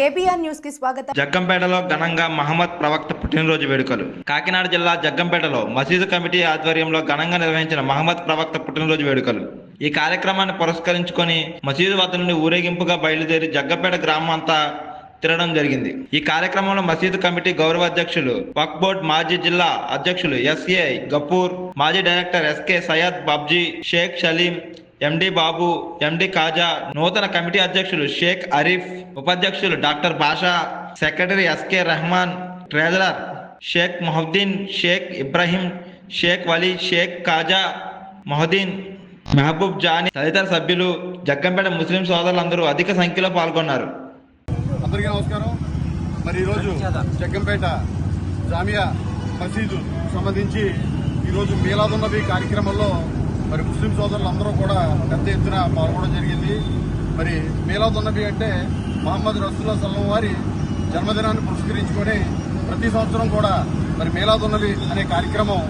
KBR న్యూస్కి స్వాగతం. జగ్గంపేటలో ఘనంగా మహమ్మద్ ప్రవక్త పుట్టినరోజు వేడుకలు. కాకినాడ జిల్లా జగ్గంపేటలో మసీదు కమిటీ ఆధ్వర్యంలో ఘనంగా నిర్వహించిన మహమ్మద్ ప్రవక్త పుట్టినరోజు వేడుకలు. ఈ కార్యక్రమాన్ని పురస్కరించుకొని మసీదు వద్ద నుండి ఊరేగింపుగా బయలుదేరి జగ్గంపేట గ్రామం అంతా తిరగడం జరిగింది. ఈ కార్యక్రమంలో మసీదు కమిటీ గౌరవ అధ్యక్షులు వక్ బోర్డ్ మాజీ జిల్లా అధ్యక్షులు ఎస్ఏ గపూర్ మాజీ director SK Syed Babji Shaik Saleem MD Babu MD Khaja నూతన కమిటీ అధ్యక్షులు షేక్ అరీఫ్ ఉపాధ్యక్షులు doctor Basha secretary SK Rehman treasurer Shaik Mohiddin Shaik Ibrahim Shaik Vali Shaik Khaja Mohiddin Mahaboob Jani తదితర సభ్యులు జగ్గంపేట ముస్లిం సోదరులందరూ అధిక సంఖ్యలో పాల్గొన్నారు. అందరికీ నమస్కారం. మరి ఈరోజు జగ్గంపేట జామియా మసీదు సంబంధించి ఈరోజు మీలాదున్నవి కార్యక్రమంలో మరి ముస్లిం సోదరులు అందరూ కూడా పెద్ద ఎత్తున పాల్గొనడం జరిగింది. మరి మీలాదున్నవి అంటే మహమ్మద్ రసూల్లా సల్లం వారి జన్మదినాన్ని పురస్కరించుకొని ప్రతి సంవత్సరం కూడా మరి మీలాదున్నవి అనే కార్యక్రమం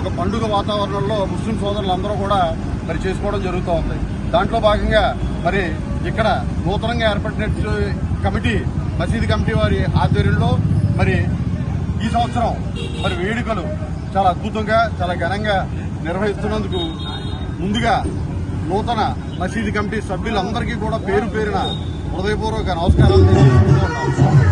ఒక పండుగ వాతావరణంలో ముస్లిం సోదరులందరూ కూడా మరి చేసుకోవడం జరుగుతూ ఉంది. దాంట్లో భాగంగా మరి ఇక్కడ నూతనంగా ఏర్పడిన కమిటీ మసీదు కమిటీ వారి ఆధ్వర్యంలో మరి ఈ సంవత్సరం మరి వేడుకలు చాలా అద్భుతంగా చాలా ఘనంగా నిర్వహిస్తున్నందుకు ముందుగా నూతన మసీదు కమిటీ సభ్యులందరికీ కూడా పేరు పేరున హృదయపూర్వక నమస్కారాలు తెలియజేసుకుంటూ ఉన్నాం.